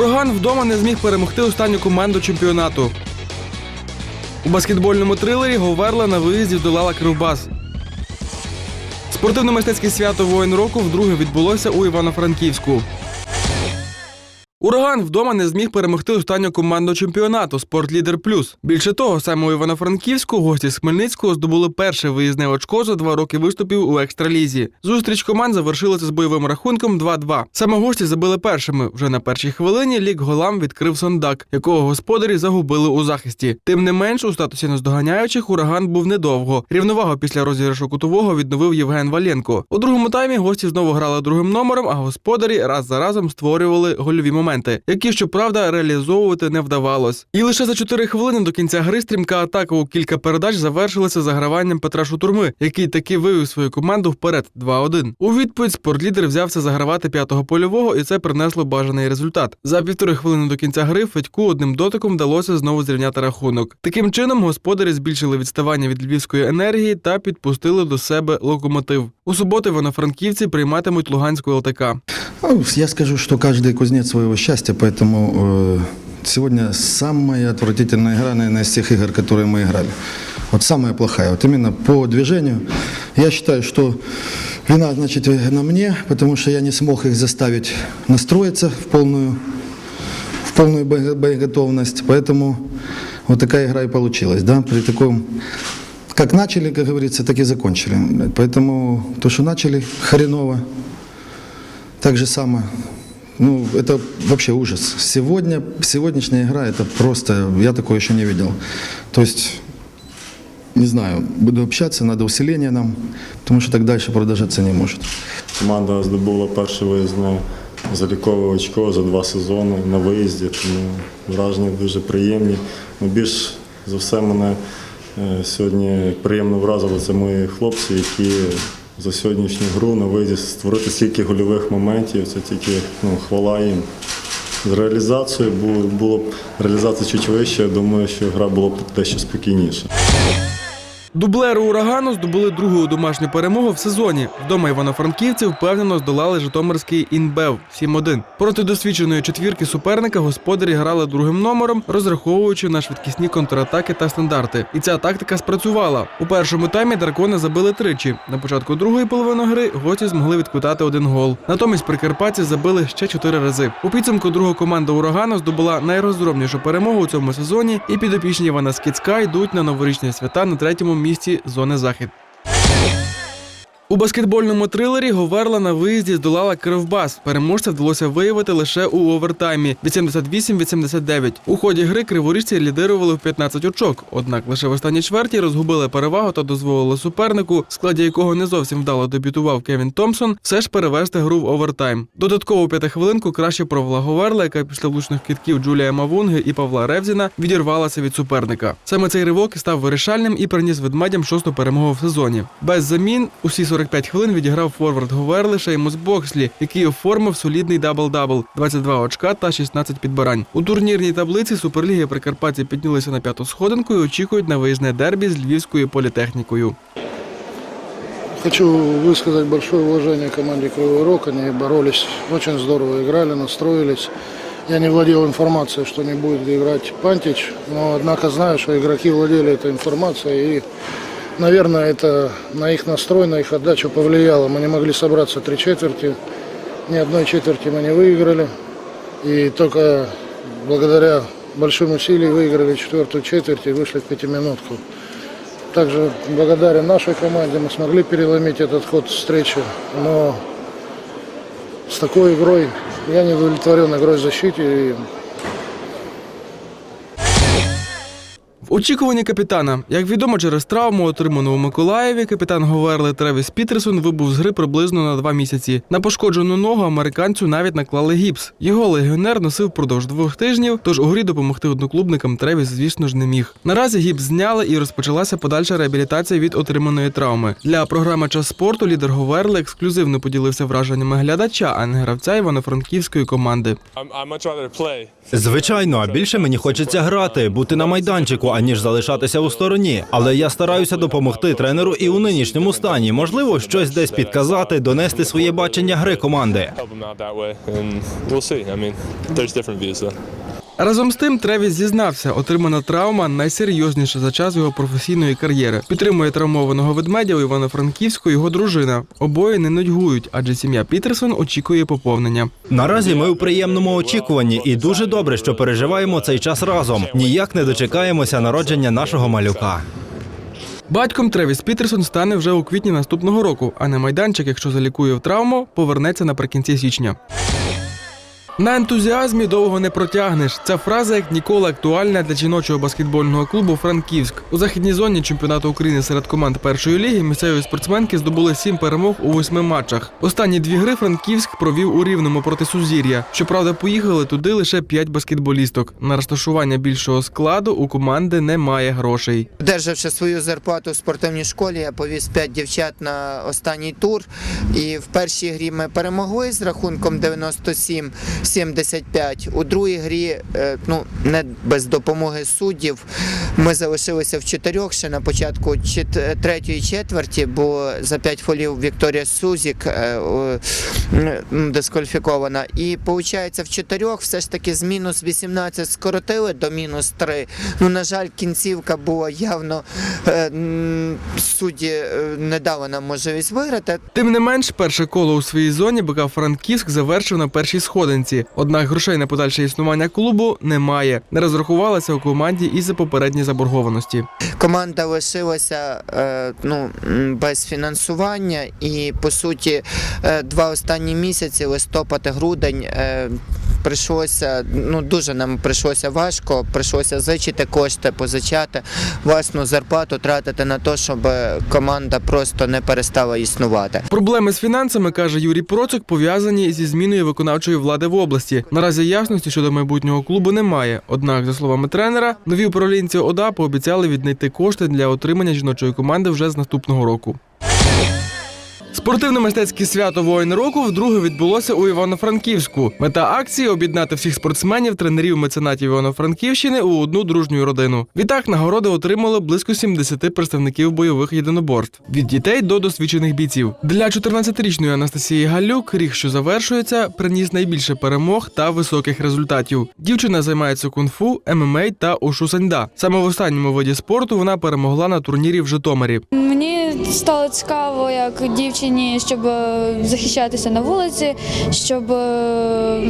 Ураган вдома не зміг перемогти останню команду чемпіонату. У баскетбольному трилері Говерла на виїзді долала Кривбас. Спортивно-мистецьке свято воїн року вдруге відбулося у Івано-Франківську. Ураган вдома не зміг перемогти останню команду чемпіонату Спортлідер Плюс. Більше того, саме у Івано-Франківську гості з Хмельницького здобули перше виїзне очко за два роки виступів у екстралізі. Зустріч команд завершилася з бойовим рахунком 2-2. Саме гості забили першими. Вже на першій хвилині лік голам відкрив Сондак, якого господарі загубили у захисті. Тим не менш, у статусі наздоганяючих ураган був недовго. Рівновагу після розіграшу кутового відновив Євген Валенко. У другому таймі гості знову грали другим номером, а господарі раз за разом створювали гольові моменти, які, щоправда, реалізовувати не вдавалось. І лише за 4 хвилини до кінця гри стрімка атака у кілька передач завершилася заграванням Петра Шутурми, який таки вивів свою команду вперед 2-1. У відповідь спортлідер взявся загравати п'ятого польового, і це принесло бажаний результат. За півтори хвилини до кінця гри Федьку одним дотиком вдалося знову зрівняти рахунок. Таким чином господарі збільшили відставання від львівської енергії та підпустили до себе локомотив. У суботу івано-франківці прийматимуть Луганську ЛТК. Ну, Я скажу, что каждый кузнец своего счастья, поэтому э, сегодня самая отвратительная игра, наверное, из всех игр, которые мы играли. Вот самая плохая. Вот именно по движению. Я считаю, что вина, значит, на мне, потому что я не смог их заставить настроиться в полную, в полную бое- боеготовность. Поэтому вот такая игра и получилась. Да? При таком как начали, как говорится, так и закончили. Поэтому то, что начали хреново, так же самое. Ну, это вообще ужас. Сегодня, сегодняшняя игра, это просто, я такое еще не видел. То есть, не знаю, буду общаться, надо усиление нам, потому что так дальше продолжаться не может. Команда здобула перше виїзне залікове очко за два сезони на виїзді, тому враження дуже приємні. Ну, більш за все мене е, сьогодні приємно вразили це мої хлопці, які за сьогоднішню гру на виїзді створити стільки гольових моментів, це тільки ну, хвала їм. З реалізацією було, б реалізація чуть вища, я думаю, що гра була б дещо спокійніша. Дублери урагану здобули другу домашню перемогу в сезоні. Вдома івано-франківці впевнено здолали Житомирський інбев 7-1. Проти досвідченої четвірки суперника господарі грали другим номером, розраховуючи на швидкісні контратаки та стандарти. І ця тактика спрацювала. У першому таймі дракони забили тричі. На початку другої половини гри гості змогли відквитати один гол. Натомість прикарпатці забили ще чотири рази. У підсумку друга команда урагану здобула найрозгромнішу перемогу у цьому сезоні, і підопічні Івана Скіцька йдуть на новорічні свята на третьому місці зони захід. У баскетбольному трилері Говерла на виїзді здолала Кривбас. Переможця вдалося виявити лише у овертаймі 88-89. У ході гри криворіжці лідирували в 15 очок. Однак лише в останній чверті розгубили перевагу та дозволили супернику, в складі якого не зовсім вдало дебютував Кевін Томпсон, все ж перевести гру в овертайм. Додаткову п'ятихвилинку краще провела Говерла, яка після влучних китків Джулія Мавунги і Павла Ревзіна відірвалася від суперника. Саме цей ривок став вирішальним і приніс ведмедям шосту перемогу в сезоні. Без замін усі 45 хвилин відіграв форвард Говерли Шеймус Бокслі, який оформив солідний дабл-дабл, 22 очка та 16 підбирань. У турнірній таблиці Суперліги Прикарпатці піднялися на п'яту сходинку і очікують на виїзне дербі з львівською політехнікою. Хочу высказать большое уважение команде Кривой Рог. Они боролись, очень здорово играли, настроились. Я не владел информацией, что не будет играть Пантич, но знаю, что игроки владели этой информацией и, наверное, это на их настрой, на их отдачу повлияло. Мы не могли собраться три четверти, ни одной четверти мы не выиграли. И только благодаря большим усилиям выиграли четвертую четверть и вышли в пятиминутку. Также благодаря нашей команде мы смогли переломить этот ход встречи, но с такой игрой я не удовлетворен игрой в защите. И В очікуванні капітана, як відомо, через травму, отриману у Миколаєві, капітан Говерли Тревіс Пітерсон вибув з гри приблизно на два місяці. На пошкоджену ногу американцю навіть наклали гіпс. Його легіонер носив впродовж двох тижнів, тож у грі допомогти одноклубникам Тревіс, звісно ж, не міг. Наразі гіпс зняли і розпочалася подальша реабілітація від отриманої травми. Для програми Час спорту лідер Говерли ексклюзивно поділився враженнями глядача, а не гравця івано-франківської команди. Звичайно, а більше мені хочеться грати, бути на майданчику, аніж залишатися у стороні. Але я стараюся допомогти тренеру і у нинішньому стані. Можливо, щось десь підказати, донести своє бачення гри команди. Разом з тим, Тревіс зізнався, отримана травма найсерйозніша за час його професійної кар'єри. Підтримує травмованого ведмедя у Івано-Франківську його дружина. Обоє не нудьгують, адже сім'я Пітерсон очікує поповнення. Наразі ми у приємному очікуванні, і дуже добре, що переживаємо цей час разом. Ніяк не дочекаємося народження нашого малюка. Батьком Тревіс Пітерсон стане вже у квітні наступного року, а на майданчик, якщо залікує в травму, повернеться наприкінці січня. На ентузіазмі довго не протягнеш. Ця фраза як ніколи актуальна для жіночого баскетбольного клубу Франківськ. У західній зоні чемпіонату України серед команд першої ліги місцеві спортсменки здобули сім перемог у восьми матчах. Останні дві гри Франківськ провів у рівному проти Сузір'я. Щоправда, поїхали туди лише п'ять баскетболісток. На розташування більшого складу у команди немає грошей. Одержавши свою зарплату в спортивній школі, я повіз 5 дівчат на останній тур. І в першій грі ми перемогли з рахунком 97-75. У другій грі, е, ну не без допомоги суддів, ми залишилися в чотирьох ще на початку чет- третьої четверті, бо за 5 фолів Вікторія Сузік е, дискваліфікована. І виходить, в чотирьох все ж таки з мінус 18 скоротили до мінус 3. Ну, на жаль, кінцівка була явно е, судді е, не дали нам можливість виграти. Тим не менш, перше коло у своїй зоні БК Франківськ завершив на першій сходинці. Однак грошей на подальше існування клубу немає. Не розрахувалася у команді і за попередні заборгованості. Команда лишилася е, ну, без фінансування, і по суті, е, два останні місяці, листопад грудень. Прийшлося, ну дуже нам прийшлося важко, прийшлося зичити кошти, позичати, власну зарплату тратити на те, щоб команда просто не перестала існувати. Проблеми з фінансами, каже Юрій Процик, пов'язані зі зміною виконавчої влади в області. Наразі ясності щодо майбутнього клубу немає. Однак, за словами тренера, нові управлінці ОДА пообіцяли віднайти кошти для отримання жіночої команди вже з наступного року. Спортивно-мистецьке свято воїн року вдруге відбулося у Івано-Франківську. Мета акції об'єднати всіх спортсменів, тренерів, меценатів Івано-Франківщини у одну дружню родину. Відтак нагороди отримали близько 70 представників бойових єдиноборств від дітей до досвідчених бійців. Для 14-річної Анастасії Галюк рік, що завершується, приніс найбільше перемог та високих результатів. Дівчина займається кунг-фу, ММА та ушусаньда. Саме в останньому виді спорту вона перемогла на турнірі в Житомирі. Мені стало цікаво, як дівчині, щоб е, захищатися на вулиці, щоб е,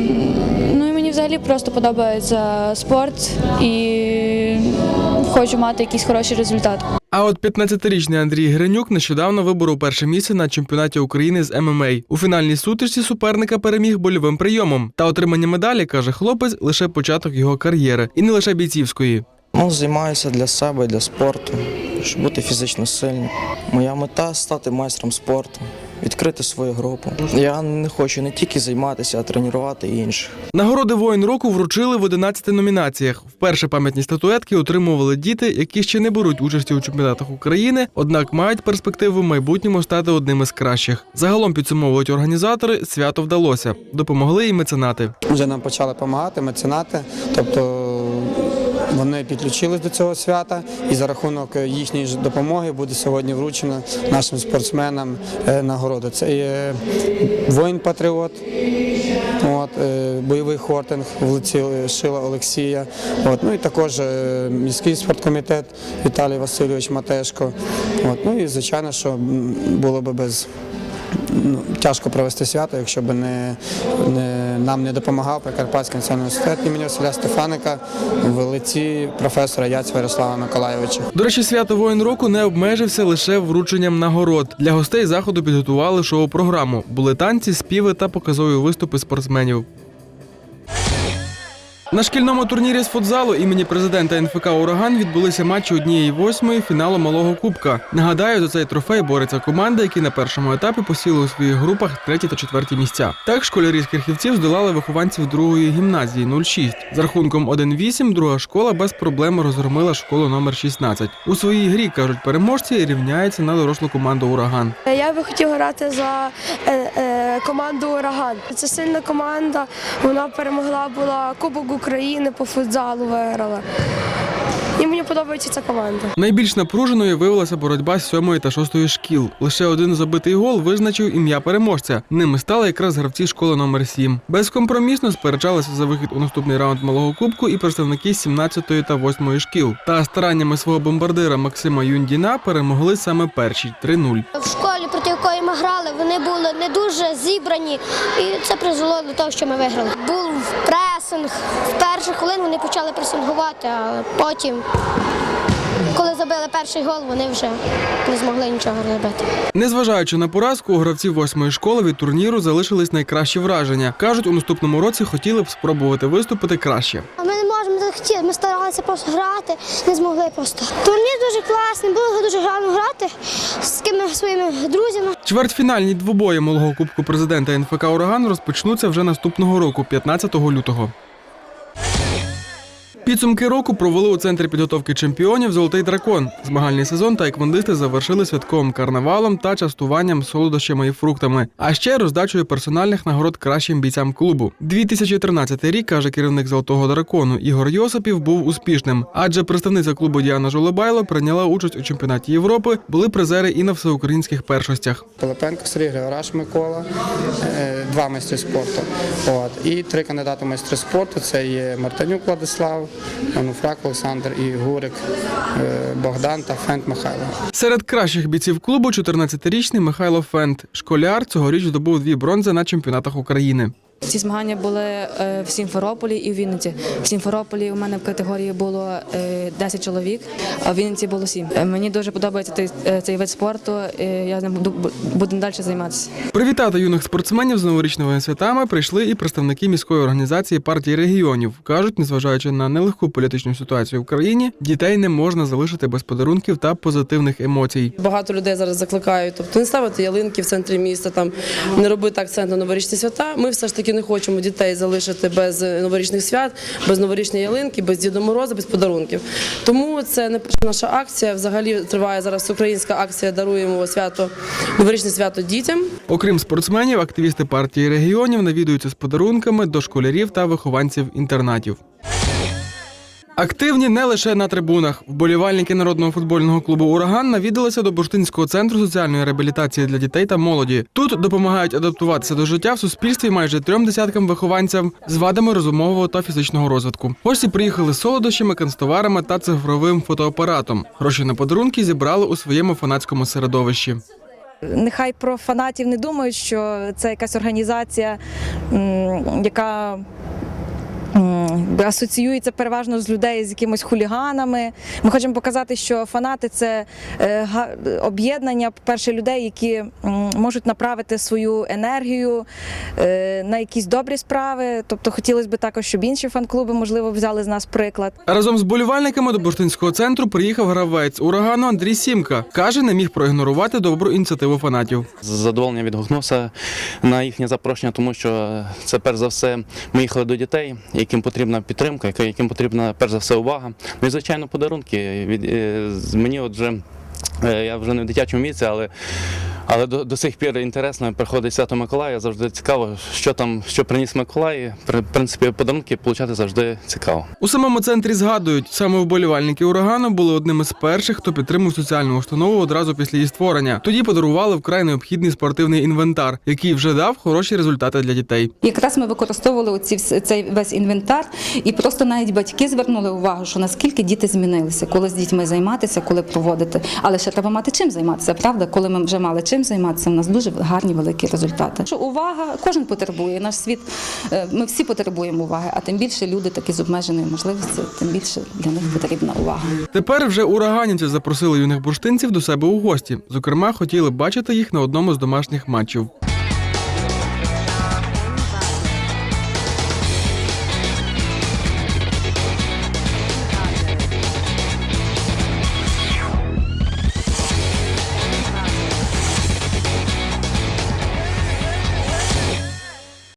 ну і мені взагалі просто подобається спорт і хочу мати якийсь хороший результат. А от 15-річний Андрій Гринюк нещодавно виборов перше місце на чемпіонаті України з ММА. У фінальній сутичці суперника переміг больовим прийомом. Та отримання медалі, каже хлопець, лише початок його кар'єри, і не лише бійцівської. Ну, займаюся для себе, для спорту, щоб бути фізично сильним. Моя мета стати майстром спорту, відкрити свою групу. Я не хочу не тільки займатися, а тренувати інших. Нагороди воїн року вручили в 11 номінаціях. Вперше пам'ятні статуетки отримували діти, які ще не беруть участі у чемпіонатах України, однак мають перспективу в майбутньому стати одним із кращих. Загалом підсумовують організатори, свято вдалося. Допомогли і меценати. Вже нам почали допомагати, меценати, тобто вони підключились до цього свята, і за рахунок їхньої допомоги буде сьогодні вручено нашим спортсменам е, нагорода. Це воїн-патріот, от, е, бойовий хортинг в лиці Шила Олексія. От, ну і також е, міський спорткомітет Віталій Васильович Матешко. От, ну і звичайно, що було би без ну, тяжко провести свято, якщо б не, не, нам не допомагав Прикарпатський національний університет імені Василя Стефаника в лиці професора Яць Ярослава Миколаєвича. До речі, свято воїн року не обмежився лише врученням нагород. Для гостей заходу підготували шоу-програму. Були танці, співи та показові виступи спортсменів. На шкільному турнірі з футзалу імені президента НФК Ураган відбулися матчі однієї восьмої фіналу малого кубка. Нагадаю, за цей трофей бореться команда, які на першому етапі посіли у своїх групах треті та четверті місця. Так школярі з Кирхівців здолали вихованців другої гімназії 06. з рахунком 1-8 друга школа без проблем розгромила школу номер 16. У своїй грі кажуть переможці рівняється на дорослу команду Ураган. Я би хотів грати за е, е, команду Ураган. Це сильна команда. Вона перемогла була Кубок України по футзалу виграла. І мені подобається ця команда. Найбільш напруженою виявилася боротьба з сьомої та шостої шкіл. Лише один забитий гол визначив ім'я переможця. Ними стали якраз гравці школи номер 7 Безкомпромісно сперечалися за вихід у наступний раунд малого кубку і представники 17-ї та 8-ї шкіл. Та стараннями свого бомбардира Максима Юндіна перемогли саме перші 3-0. В школі, проти ми грали, вони були не дуже зібрані, і це призвело до того, що ми виграли. Був пресинг. В перших хвилин вони почали пресингувати, а потім, коли забили перший гол, вони вже не змогли нічого робити. Незважаючи на поразку, у гравців восьмої школи від турніру залишились найкращі враження. кажуть, у наступному році хотіли б спробувати виступити краще. А ми старалися просто грати, не змогли просто. Турнір дуже класний, було дуже гарно грати з такими своїми друзями. Чвертьфінальні двобої малого кубку президента НФК Ураган розпочнуться вже наступного року, 15 лютого. Підсумки року провели у центрі підготовки чемпіонів Золотий дракон. Змагальний сезон та завершили святковим карнавалом та частуванням солодощами і фруктами, а ще роздачею персональних нагород кращим бійцям клубу. 2013 рік каже керівник Золотого дракону Ігор Йосипів був успішним, адже представниця клубу Діана Жолобайло прийняла участь у чемпіонаті Європи, були призери і на всеукраїнських першостях. Пилипенко Сергій, Григораш Микола, е, два майстри спорту. От. І три кандидати майстри спорту це є Мартинюк Владислав, Ануфрак Олександр і Гурик е, Богдан та Фент Михайло. Серед кращих бійців клубу 14-річний Михайло Фент. Школяр цьогоріч здобув дві бронзи на чемпіонатах України. Ці змагання були е, в Сімферополі і в Вінниці. В Сімферополі у мене в категорії було е, 10 чоловік, а в Вінниці було 7. Е, Мені дуже подобається цей, е, цей вид спорту. е, Я ним буду, буду далі займатися. Привітати юних спортсменів з новорічними святами прийшли і представники міської організації партії регіонів. кажуть, незважаючи на нелегку політичну ситуацію в країні, дітей не можна залишити без подарунків та позитивних емоцій. Багато людей зараз закликають, тобто не ставити ялинки в центрі міста, там не робити акцент на новорічні свята. Ми все ж таки не хочемо дітей залишити без новорічних свят, без новорічної ялинки, без Діда Мороза, без подарунків. Тому це не перша наша акція. Взагалі триває зараз українська акція Даруємо свято новорічне свято дітям. Окрім спортсменів, активісти партії регіонів навідуються з подарунками до школярів та вихованців інтернатів. Активні не лише на трибунах. Вболівальники народного футбольного клубу Ураган навідалися до Бурштинського центру соціальної реабілітації для дітей та молоді. Тут допомагають адаптуватися до життя в суспільстві майже трьом десяткам вихованців з вадами розумового та фізичного розвитку. Гості приїхали з солодощами, канцтоварами та цифровим фотоапаратом. Гроші на подарунки зібрали у своєму фанатському середовищі. Нехай про фанатів не думають, що це якась організація, яка асоціюється переважно з людей з якимось хуліганами. Ми хочемо показати, що фанати це е, га- об'єднання, по-перше, людей, які можуть направити свою енергію е, на якісь добрі справи. Тобто хотілося б також, щоб інші фан-клуби, можливо, взяли з нас приклад. Разом з болівальниками до Бурштинського центру приїхав гравець урагану Андрій Сімка. Каже, не міг проігнорувати добру ініціативу фанатів. з задоволенням відгукнувся на їхнє запрошення, тому що це перш за все ми їхали до дітей, яким потрібна підтримка, яким потрібна перш за все увага. Ну і звичайно подарунки. Е, мені от вже е, я вже не в дитячому віці, але. Але до, до сих пір інтересно приходить свято Миколая. Завжди цікаво, що там, що приніс Миколай. При- В принципі, подарунки отримати завжди цікаво. У самому центрі згадують, саме вболівальники урагану були одними з перших, хто підтримав соціальну установу одразу після її створення. Тоді подарували вкрай необхідний спортивний інвентар, який вже дав хороші результати для дітей. Якраз ми використовували оці цей весь інвентар, і просто навіть батьки звернули увагу, що наскільки діти змінилися, коли з дітьми займатися, коли проводити. Але ще треба мати чим займатися, правда? Коли ми вже мали чим займатися, у нас дуже гарні великі результати. Що увага кожен потребує. Наш світ е, ми всі потребуємо уваги, а тим більше люди такі з обмеженою можливістю, тим більше для них потрібна увага. Тепер вже ураганівці запросили юних бурштинців до себе у гості. Зокрема, хотіли бачити їх на одному з домашніх матчів.